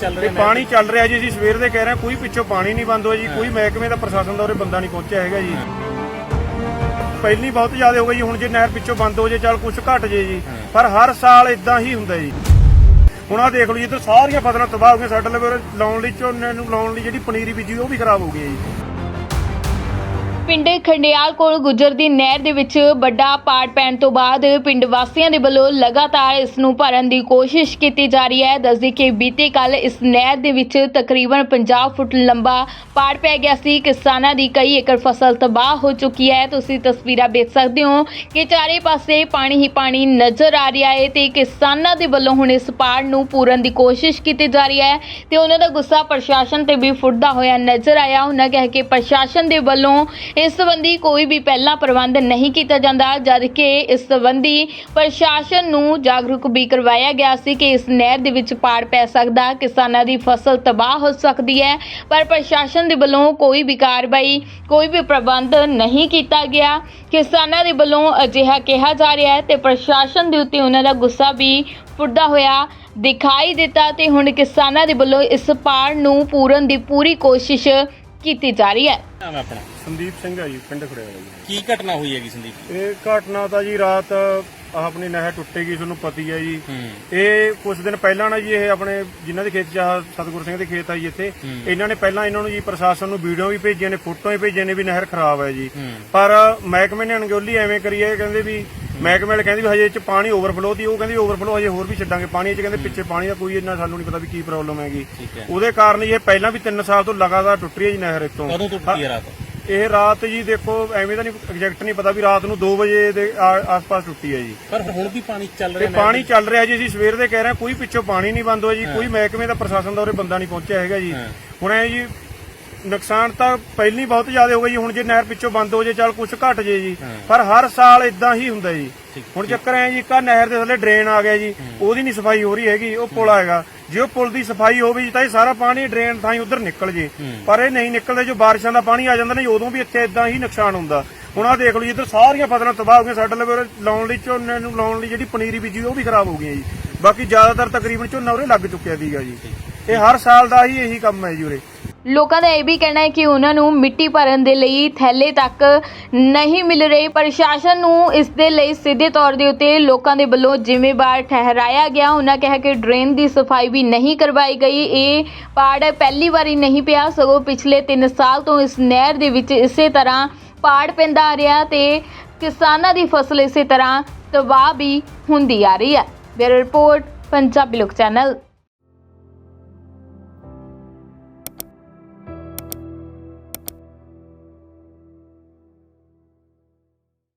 ਚੱਲ ਰਿਹਾ ਪਾਣੀ ਚੱਲ ਰਿਹਾ ਜੀ ਅਸੀਂ ਸਵੇਰ ਦੇ ਕਹਿ ਰਹੇ ਕੋਈ ਪਿੱਛੋਂ ਪਾਣੀ ਨਹੀਂ ਬੰਦ ਹੋਇਆ ਜੀ ਕੋਈ ਮਹਿਕਮੇ ਦਾ ਪ੍ਰਸ਼ਾਸਨ ਦਾ ਉਰੇ ਬੰਦਾ ਨਹੀਂ ਪਹੁੰਚਿਆ ਹੈਗਾ ਜੀ। ਪਹਿਲੀ ਬਹੁਤ ਜ਼ਿਆਦਾ ਹੋ ਗਈ ਜੀ, ਹੁਣ ਜੇ ਨਹਿਰ ਪਿੱਛੋਂ ਬੰਦ ਹੋ ਜੇ ਚੱਲ ਕੁਝ ਘਟ ਜੇ ਜੀ। ਪਰ ਹਰ ਸਾਲ ਇਦਾਂ ਹੀ ਹੁੰਦਾ ਜੀ। ਹੁਣ ਆ ਦੇਖ ਲਓ ਜੀ ਇੱਧਰ ਸਾਰੀਆਂ ਫਸਲਾਂ ਤਬਾਹ ਹੋ ਗਈਆਂ ਸਾਡੇ ਲਈ ਲਾਉਣ ਲਈ ਝੋਨੇ ਨੂੰ ਲਾਉਣ ਲਈ ਜਿਹੜੀ ਪਨੀਰੀ ਬੀਜੀ ਉਹ ਵੀ ਖਰਾਬ ਹੋ ਗਈ ਹੈ ਜੀ। ਪਿੰਡ ਖੰਡਿਆਲ ਕੋਲ ਗੁਜਰਦੀ ਨਹਿਰ ਦੇ ਵਿੱਚ ਵੱਡਾ ਪਾੜ ਪੈਣ ਤੋਂ ਬਾਅਦ ਪਿੰਡ ਵਾਸੀਆਂ ਦੇ ਵੱਲੋਂ ਲਗਾਤਾਰ ਇਸ ਨੂੰ ਭਰਨ ਦੀ ਕੋਸ਼ਿਸ਼ ਕੀਤੀ ਜਾ ਰਹੀ ਹੈ। ਦੱਸਦੀ ਕਿ ਬੀਤੇ ਕੱਲ ਇਸ ਨਹਿਰ ਦੇ ਵਿੱਚ ਤਕਰੀਬਨ 50 ਫੁੱਟ ਲੰਬਾ ਪਾੜ ਪੈ ਗਿਆ ਸੀ। ਕਿਸਾਨਾਂ ਦੀ ਕਈ ਏਕੜ ਫਸਲ ਤਬਾਹ ਹੋ ਚੁੱਕੀ ਹੈ। ਤੁਸੀਂ ਤਸਵੀਰਾਂ ਵੇਖ ਸਕਦੇ ਹੋ ਕਿ ਚਾਰੇ ਪਾਸੇ ਪਾਣੀ ਹੀ ਪਾਣੀ ਨਜ਼ਰ ਆ ਰਿਹਾ ਹੈ ਤੇ ਕਿਸਾਨਾਂ ਦੇ ਵੱਲੋਂ ਹੁਣ ਇਸ ਪਾੜ ਨੂੰ ਪੂਰਨ ਦੀ ਕੋਸ਼ਿਸ਼ ਕੀਤੀ ਜਾ ਰਹੀ ਹੈ ਤੇ ਉਹਨਾਂ ਦਾ ਗੁੱਸਾ ਪ੍ਰਸ਼ਾਸਨ ਤੇ ਵੀ ਫੁੱਟਦਾ ਹੋਇਆ ਨਜ਼ਰ ਆਇਆ। ਉਹਨਾਂ ਕਹਿ ਕਿ ਪ੍ਰਸ਼ਾਸਨ ਦੇ ਵੱਲੋਂ ਇਸ ਸੰਬੰਧੀ ਕੋਈ ਵੀ ਪਹਿਲਾਂ ਪ੍ਰਬੰਧ ਨਹੀਂ ਕੀਤਾ ਜਾਂਦਾ ਜਦ ਕਿ ਇਸ ਸੰਬੰਧੀ ਪ੍ਰਸ਼ਾਸਨ ਨੂੰ ਜਾਗਰੂਕ ਵੀ ਕਰਵਾਇਆ ਗਿਆ ਸੀ ਕਿ ਇਸ ਨਹਿਰ ਦੇ ਵਿੱਚ ਪਾੜ ਪੈ ਸਕਦਾ, ਕਿਸਾਨਾਂ ਦੀ ਫਸਲ ਤਬਾਹ ਹੋ ਸਕਦੀ ਹੈ, ਪਰ ਪ੍ਰਸ਼ਾਸਨ ਦੇ ਵੱਲੋਂ ਕੋਈ ਵੀ ਕਾਰਵਾਈ, ਕੋਈ ਵੀ ਪ੍ਰਬੰਧ ਨਹੀਂ ਕੀਤਾ ਗਿਆ। ਕਿਸਾਨਾਂ ਦੇ ਵੱਲੋਂ ਅਜਿਹਾ ਕਿਹਾ ਜਾ ਰਿਹਾ ਹੈ ਤੇ ਪ੍ਰਸ਼ਾਸਨ ਦੇ ਉੱਤੇ ਉਹਨਾਂ ਦਾ ਗੁੱਸਾ ਵੀ ਫੁੱਟਦਾ ਹੋਇਆ ਦਿਖਾਈ ਦਿੱਤਾ ਤੇ ਹੁਣ ਕਿਸਾਨਾਂ ਦੇ ਵੱਲੋਂ ਇਸ ਪਾੜ ਨੂੰ ਪੂਰਨ ਦੀ ਪੂਰੀ ਕੋਸ਼ਿਸ਼ ਕੀਤੀ ਜਾ ਰਹੀ ਹੈ। ਨਾਮ ਹੈ ਆਪਣਾ? ਸੰਦੀਪ ਸਿੰਘ ਆ ਜੀ ਪਿੰਡ ਖੜਿਆਲਾ ਜੀ। ਕੀ ਘਟਨਾ ਹੋਈ ਹੈਗੀ ਸੰਦੀਪ? ਇਹ ਘਟਨਾ ਤਾਂ ਜੀ ਰਾਤ ਆਹ ਆਪਣੀ ਨਹਿਰ ਟੁੱਟੇਗੀ ਤੁਹਾਨੂੰ ਪਤੀ ਹੈ ਜੀ। ਇਹ ਕੁਝ ਦਿਨ ਪਹਿਲਾਂ ਨਾ ਜੀ ਇਹ ਆਪਣੇ ਜਿਨ੍ਹਾਂ ਦੇ ਖੇਤ ਚ ਆਹ ਸਤਿਗੁਰ ਸਿੰਘ ਦੇ ਖੇਤ ਆ ਜੀ ਇੱਥੇ। ਇਹਨਾਂ ਨੇ ਪਹਿਲਾਂ ਇਹਨਾਂ ਨੂੰ ਜੀ ਪ੍ਰਸ਼ਾਸਨ ਨੂੰ ਵੀਡੀਓ ਵੀ ਭੇਜੀਆਂ ਨੇ ਫੋਟੋਆਂ ਵੀ ਭੇਜੀਆਂ ਨੇ ਵੀ ਨਹਿਰ ਖਰਾਬ ਹੈ ਜੀ। ਪਰ ਮਹਿਕਮੇ ਨੇ ਅਣਗੌਲੀ ਐਵੇਂ ਕਰੀ ਹੈ ਕਹਿੰਦੇ ਵੀ ਮਹਿਕਮੇ ਵਾਲੇ ਕਹਿੰਦੇ ਵੀ ਹਜੇ ਇਹ ਚ ਪਾਣੀ ਓਵਰਫਲੋ ਦੀ ਉਹ ਕਹਿੰਦੇ ਓਵਰਫਲੋ ਹਜੇ ਹੋਰ ਵੀ ਛੱਡਾਂਗੇ ਪਾਣੀ ਇਹ ਚ ਕਹਿੰਦੇ ਪਿੱਛੇ ਪਾਣੀ ਦਾ ਕੋਈ ਇੰਨਾ ਸਾਨੂੰ ਨਹੀਂ ਪਤਾ ਵੀ ਕੀ ਪ੍ਰੋਬਲਮ ਹੈਗੀ। ਹੈ। ਉਹਦੇ ਕਾਰਨ ਇਹ ਪਹਿਲਾਂ ਵੀ 3 ਸਾਲ ਤੋਂ ਲਗਾਤਾਰ ਟੁੱਟ ਰਹੀ ਹੈ ਜੀ ਨਹਿਰ ਇੱਥੋਂ। ਕਦੋਂ ਟੁੱਟੀ ਹੈ ਰਾਤ? ਇਹ ਰਾਤ ਜੀ ਦੇਖੋ ਐਵੇਂ ਤਾਂ ਨਹੀਂ ਐਗਜ਼ੈਕਟ ਨਹੀਂ ਪਤਾ ਵੀ ਰਾਤ ਨੂੰ 2 ਵਜੇ ਦੇ ਆਸ-ਪਾਸ ਟੁੱਟੀ ਹੈ ਜੀ। ਪਰ ਹੁਣ ਵੀ ਪਾਣੀ ਚੱਲ ਰਿਹਾ ਪਾਣੀ ਚੱਲ ਰਿਹਾ ਜੀ ਅਸੀਂ ਸਵੇਰ ਦੇ ਕਹਿ ਰਹੇ ਹਾਂ ਕੋਈ ਪਿੱਛੋਂ ਪਾਣੀ ਨਹੀਂ ਬੰਦ ਹੋਇਆ ਜੀ ਕੋਈ ਮਹਿਕਮੇ ਦਾ ਪ੍ਰਸ਼ਾਸਨ ਦਾ ਉਰੇ ਬੰਦਾ ਨਹੀਂ ਪਹੁੰਚਿਆ ਹੈਗਾ ਜੀ। ਹਾਂ। ਹੁਣ ਐ ਜੀ ਨੁਕਸਾਨ ਤਾਂ ਪਹਿਲੀ ਬਹੁਤ ਜ਼ਿਆਦਾ ਹੋ ਗਈ ਜੀ, ਹੁਣ ਜੇ ਨਹਿਰ ਪਿੱਛੋਂ ਬੰਦ ਹੋ ਜੇ ਚੱਲ ਕੁਝ ਘਟ ਜੇ ਜੀ। ਹਾਂ। ਪਰ ਹਰ ਸਾਲ ਇਦਾਂ ਹੀ ਹੁੰਦਾ ਜੀ। ਹੁਣ ਚੱਕਰ ਐ ਜੀ ਕਾ ਨਹਿਰ ਦੇ ਥੱਲੇ ਡਰੇਨ ਆ ਗਿਆ ਜੀ। ਉਹਦੀ ਨਹੀਂ ਸਫ਼ਾਈ ਹੋ ਰਹੀ ਹੈਗੀ ਉਹ ਪੁਲ ਆਏਗਾ। ਜੇ ਉਹ ਪੁਲ ਦੀ ਸਫ਼ਾਈ ਹੋਵੇ ਜੀ ਤਾਂ ਇਹ ਸਾਰਾ ਪਾਣੀ ਡਰੇਨ ਥਾਂ ਉਧਰ ਨਿਕਲ ਜੇ। ਪਰ ਇਹ ਨਹੀਂ ਨਿਕਲਦਾ ਜੋ ਬਾਰਿਸ਼ਾਂ ਦਾ ਪਾਣੀ ਆ ਜਾਂਦਾ ਨਾ ਉਦੋਂ ਵੀ ਇੱਥੇ ਇਦਾਂ ਹੀ ਨੁਕਸਾਨ ਹੁੰਦਾ। ਹੁਣ ਆ ਦੇਖ ਲਓ ਜੀ ਇੱਧਰ ਸਾਰੀਆਂ ਫਸਲਾਂ ਤਬਾਹ ਹੋ ਗਈਆਂ ਸਾਡੇ ਉਰੇ ਲਾਉਣ ਲਈ ਝੋਨੇ ਨੂੰ ਲਾਉਣ ਲਈ ਜਿਹੜੀ ਪਨੀਰੀ ਬੀਜੀ ਉਹ ਵੀ ਖਰਾਬ ਹੋ ਗਈਆਂ ਜੀ। ਬਾਕੀ ਜ਼ਿਆਦਾਤਰ ਤਕਰੀਬਨ ਝੋਨਾ ਉਰੇ ਲੱਗ ਚੁੱਕਿਆ ਸੀਗਾ ਜੀ। ਇਹ ਹਰ ਸਾਲ ਦਾ ਹੀ ਇਹੀ ਕੰਮ ਹੈ ਜੀ ਉਰੇ। ਲੋਕਾਂ ਦਾ ਇਹ ਵੀ ਕਹਿਣਾ ਹੈ ਕਿ ਉਹਨਾਂ ਨੂੰ ਮਿੱਟੀ ਭਰਨ ਦੇ ਲਈ ਥੈਲੇ ਤੱਕ ਨਹੀਂ ਮਿਲ ਰਹੀ। ਪ੍ਰਸ਼ਾਸਨ ਨੂੰ ਇਸ ਦੇ ਲਈ ਸਿੱਧੇ ਤੌਰ ਦੇ ਉੱਤੇ ਲੋਕਾਂ ਦੇ ਵੱਲੋਂ ਜ਼ਿੰਮੇਵਾਰ ਠਹਿਰਾਇਆ ਗਿਆ। ਉਹਨਾਂ ਕਿਹਾ ਕਿ ਡਰੇਨ ਦੀ ਸਫ਼ਾਈ ਵੀ ਨਹੀਂ ਕਰਵਾਈ ਗਈ। ਇਹ ਪਾੜ ਪਹਿਲੀ ਵਾਰੀ ਨਹੀਂ ਪਿਆ। ਸਗੋਂ ਪਿਛਲੇ 3 ਸਾਲ ਤੋਂ ਇਸ ਨਹਿਰ ਦੇ ਵਿੱਚ ਇਸੇ ਤਰ੍ਹਾਂ ਪਾੜ ਪੈਂਦਾ ਆ ਰਿਹਾ ਤੇ ਕਿਸਾਨਾਂ ਦੀ ਫਸਲ ਇਸੇ ਤਰ੍ਹਾਂ ਤਬਾਹ ਵੀ ਹੁੰਦੀ ਆ ਰਹੀ ਹੈ। ਬਿਊਰੋ ਰਿਪੋਰਟ, ਪੰਜਾਬੀ ਲੋਕ ਚੈਨਲ।